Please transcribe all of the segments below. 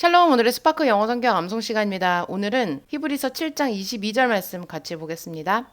샬롬 오늘의 스파크 영어 성경 암송 시간입니다. 오늘은 히브리서 7장 22절 말씀 같이 보겠습니다.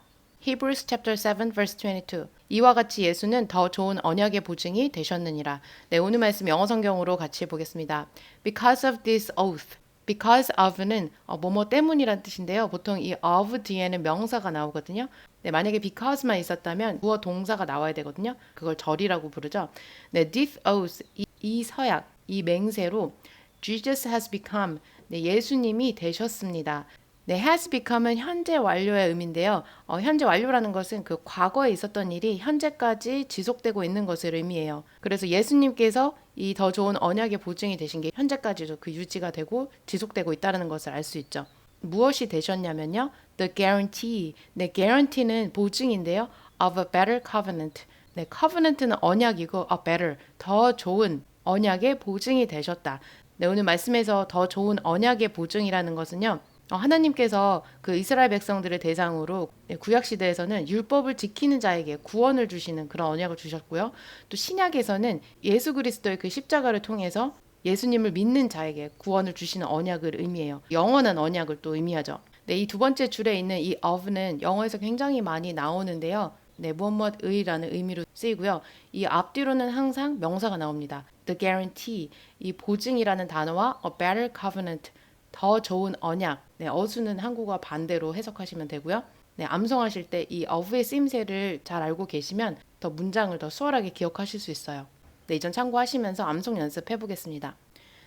Hebrews chapter 7 verse 22. 이와 같이 예수는 더 좋은 언약의 보증이 되셨느니라. 네, 오늘 말씀 영어 성경으로 같이 보겠습니다. Because of this oath. Because of는 어, 뭐뭐 때문이란 뜻인데요. 보통 이 of 뒤에는 명사가 나오거든요. 네, 만약에 because만 있었다면 구어 동사가 나와야 되거든요. 그걸 절이라고 부르죠. 네, this oath 이, 이 서약, 이 맹세로 Jesus has become 네, 예수님이 되셨습니다. 네, has become은 현재 완료의 의미인데요. 어, 현재 완료라는 것은 그 과거에 있었던 일이 현재까지 지속되고 있는 것을 의미해요. 그래서 예수님께서 이 더 좋은 언약의 보증이 되신 게 현재까지도 그 유지가 되고 지속되고 있다는 것을 알 수 있죠. 무엇이 되셨냐면요. The guarantee. 네, guarantee는 보증인데요. Of a better covenant. 네, covenant는 언약이고 a better, 더 좋은 언약의 보증이 되셨다. 네, 오늘 말씀에서 더 좋은 언약의 보증이라는 것은요. 어, 하나님께서 그 이스라엘 백성들을 대상으로 네, 구약 시대에서는 율법을 지키는 자에게 구원을 주시는 그런 언약을 주셨고요. 또 신약에서는 예수 그리스도의 그 십자가를 통해서 예수님을 믿는 자에게 구원을 주시는 언약을 의미해요. 영원한 언약을 또 의미하죠. 네, 이 두 번째 줄에 있는 이 of는 영어에서 굉장히 많이 나오는데요. 네, 무엇무엇의라는 의미로 쓰이고요. 이 앞뒤로는 항상 명사가 나옵니다. The guarantee, 이 보증이라는 단어와 a better covenant, 더 좋은 언약. 네, 어수는 한국어 반대로 해석하시면 되고요. 네, 암송하실 때 이 of의 쓰임새를 잘 알고 계시면 더 문장을 더 수월하게 기억하실 수 있어요. 네, 이전 참고하시면서 암송 연습해 보겠습니다.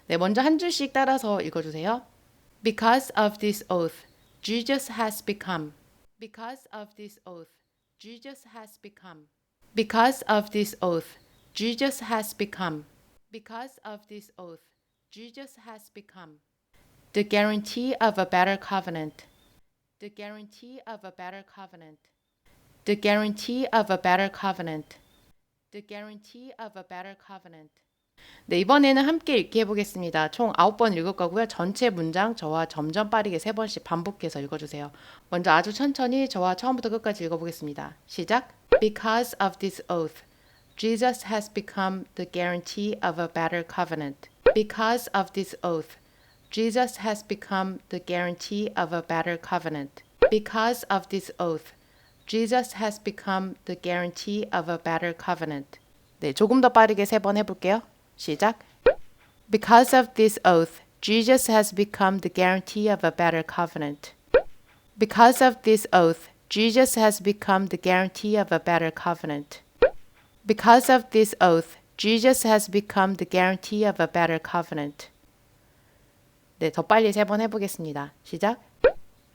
네, 먼저 한 줄씩 따라서 읽어 주세요. Because of this oath, Jesus has become. Because of this oath, Jesus has become. Because of this oath, Jesus has become. Because of this oath, Jesus has become. The guarantee of a better covenant. The guarantee of a better covenant. The guarantee of a better covenant. The guarantee of a better covenant. 네, 이번에는 함께 읽기 해보겠습니다. 총 9번 읽을 거고요. 전체 문장 저와 점점 빠르게 3번씩 반복해서 읽어주세요. 먼저 아주 천천히 저와 처음부터 끝까지 읽어보겠습니다. 시작! Because of this oath, Jesus has become the guarantee of a better covenant. Because of this oath, Jesus has become the guarantee of a better covenant. Because of this oath, Jesus has become the guarantee of a better covenant. 네, 조금 더 빠르게 세 번 해볼게요. 시작. Because of this oath, Jesus has become the guarantee of a better covenant. Because of this oath, Jesus has become the guarantee of a better covenant. Because of this oath, Jesus has become the guarantee of a better covenant. 네, 더 빨리 세 번 해보겠습니다. 시작.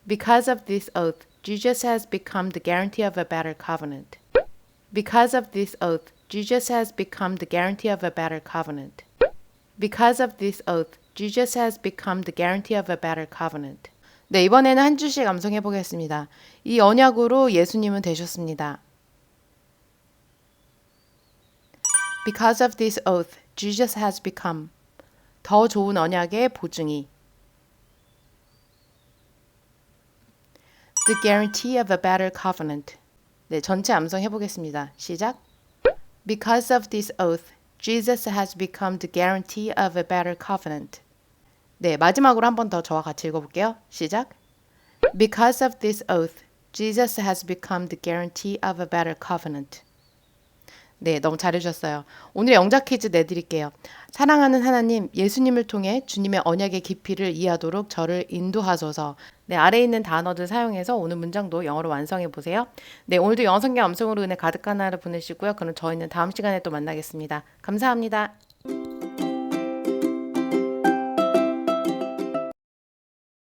Because of this oath, Jesus has become the guarantee of a better covenant. Because of this oath, Jesus has become the guarantee of a better covenant. Because of this oath, Jesus has become the guarantee of a better covenant. 네, 이번에는 한 줄씩 암송해 보겠습니다. 이 언약으로 예수님은 되셨습니다. Because of this oath, Jesus has become 더 좋은 언약의 보증이 The guarantee of a better covenant. 네, 전체 암송 해 보겠습니다. 시작. Because of this oath, Jesus has become the guarantee of a better covenant. 네, 마지막으로 한 번 더 저와 같이 읽어볼게요. 시작. Because of this oath, Jesus has become the guarantee of a better covenant. 네, 너무 잘해주셨어요. 오늘의 영작 퀴즈 내드릴게요. 사랑하는 하나님, 예수님을 통해 주님의 언약의 깊이를 이해하도록 저를 인도하소서. 네, 아래에 있는 단어들 사용해서 오늘 문장도 영어로 완성해 보세요. 네, 오늘도 영어 성경 암송으로 은혜 가득한 하루 보내시고요. 그럼 저희는 다음 시간에 또 만나겠습니다. 감사합니다.